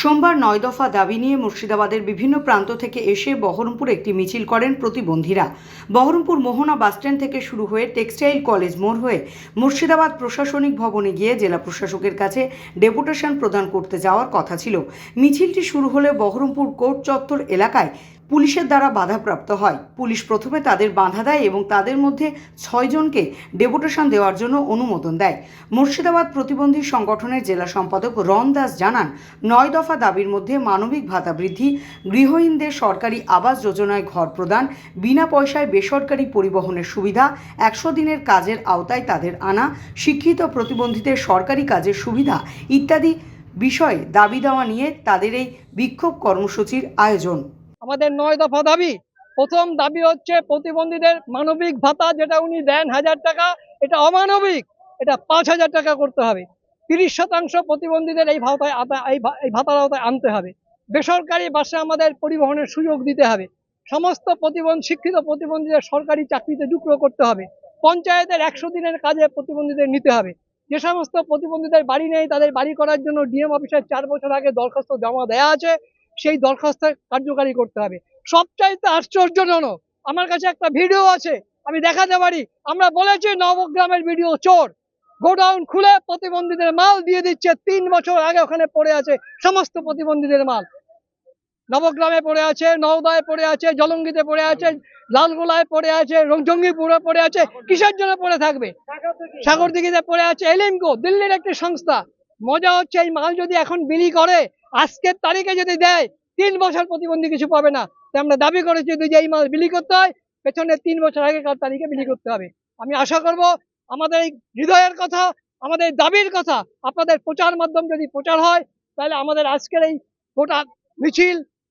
সোমবার নয় দফা দাবি নিয়ে মুর্শিদাবাদের বিভিন্ন প্রান্ত থেকে এসে বহরমপুর একটি মিছিল করেন প্রতিবন্ধীরা। বহরমপুর মোহনা বাসস্ট্যান্ড থেকে শুরু হয়ে টেক্সটাইল কলেজ মোড় হয়ে মুর্শিদাবাদ প্রশাসনিক ভবনে গিয়ে জেলা প্রশাসকের কাছে ডেপুটেশন প্রদান করতে যাওয়ার কথা ছিল। মিছিলটি শুরু হলে বহরমপুর কোর্ট চত্বর এলাকায় পুলিশের দ্বারা বাধাপ্রাপ্ত হয়। পুলিশ প্রথমে তাদের বাধা দেয় এবং তাদের মধ্যে ছয়জনকে ডেপুটেশন দেওয়ার জন্য অনুমোদন দেয়। মুর্শিদাবাদ প্রতিবন্ধী সংগঠনের জেলা সম্পাদক রন দাস জানান, নয় দফা দাবির মধ্যে মানবিক ভাতা বৃদ্ধি, গৃহহীনদের সরকারি আবাস যোজনায় ঘর প্রদান, বিনা পয়সায় বেসরকারি পরিবহনের সুবিধা, একশো দিনের কাজের আওতায় তাদের আনা, শিক্ষিত প্রতিবন্ধীদের সরকারি কাজের সুবিধা ইত্যাদি বিষয়ে দাবি দেওয়া নিয়ে তাদের এই বিক্ষোভ কর্মসূচির আয়োজন। আমাদের নয় দফা দাবি। প্রথম দাবি হচ্ছে প্রতিবন্ধীদের মানবিক ভাতা যেটা উনি দেন হাজার টাকা, এটা অমানবিক। এটা পাঁচ হাজার টাকা করতে হবে। তিরিশ শতাংশ প্রতিবন্ধীদের এই ভাতায় এই ভাতার আওতায় আনতে হবে। বেসরকারি বাসে আমাদের পরিবহনের সুযোগ দিতে হবে। সমস্ত প্রতিবন্ধ, শিক্ষিত প্রতিবন্ধীদের সরকারি চাকরিতে যুক্ত করতে হবে। পঞ্চায়েতের একশো দিনের কাজে প্রতিবন্ধীদের নিতে হবে। যে সমস্ত প্রতিবন্ধীদের বাড়ি নেই, তাদের বাড়ি করার জন্য ডিএম অফিসের চার বছর আগে দরখাস্ত জমা দেওয়া আছে। সেই দরখাস্ত কার্যকারী করতে হবে। সবচাইতে আশ্চর্যজনক। আমার কাছে একটা ভিডিও আছে, আমি দেখাতে পারি। আমরা বলেছি নবগ্রামের ভিডিও চোর। গোডাউন খুলে প্রতিবন্ধীদের মাল দিয়ে দিচ্ছে, তিন বছর আগে ওখানে পড়ে আছে সমস্ত প্রতিবন্ধীদের মাল। নবগ্রামে পড়ে আছে, নওদায় পড়ে আছে, জলঙ্গিতে পড়ে আছে, লালগোলায় পড়ে আছে জঙ্গিপুরে পড়ে আছে, কিসের জন্য পড়ে থাকবে? সাগরদিঘিতে পড়ে আছে, এলিমকো, দিল্লির একটি সংস্থা। মজা হচ্ছে এই মাল যদি এখন বিলি করে আজকের তারিখে যদি দেয়, তিন বছর প্রতিবন্ধী কিছু পাবে না। তাই আমরা দাবি করেছি যদি এই মাস বিলি করতে হয়, পেছনে তিন বছর আগেকার তারিখে বিলি করতে হবে। আমি আশা করব আমাদের এই হৃদয়ের কথা, আমাদের দাবির কথা আপনাদের প্রচার মাধ্যম যদি প্রচার হয়, তাহলে আমাদের আজকের এই গোটা মিছিল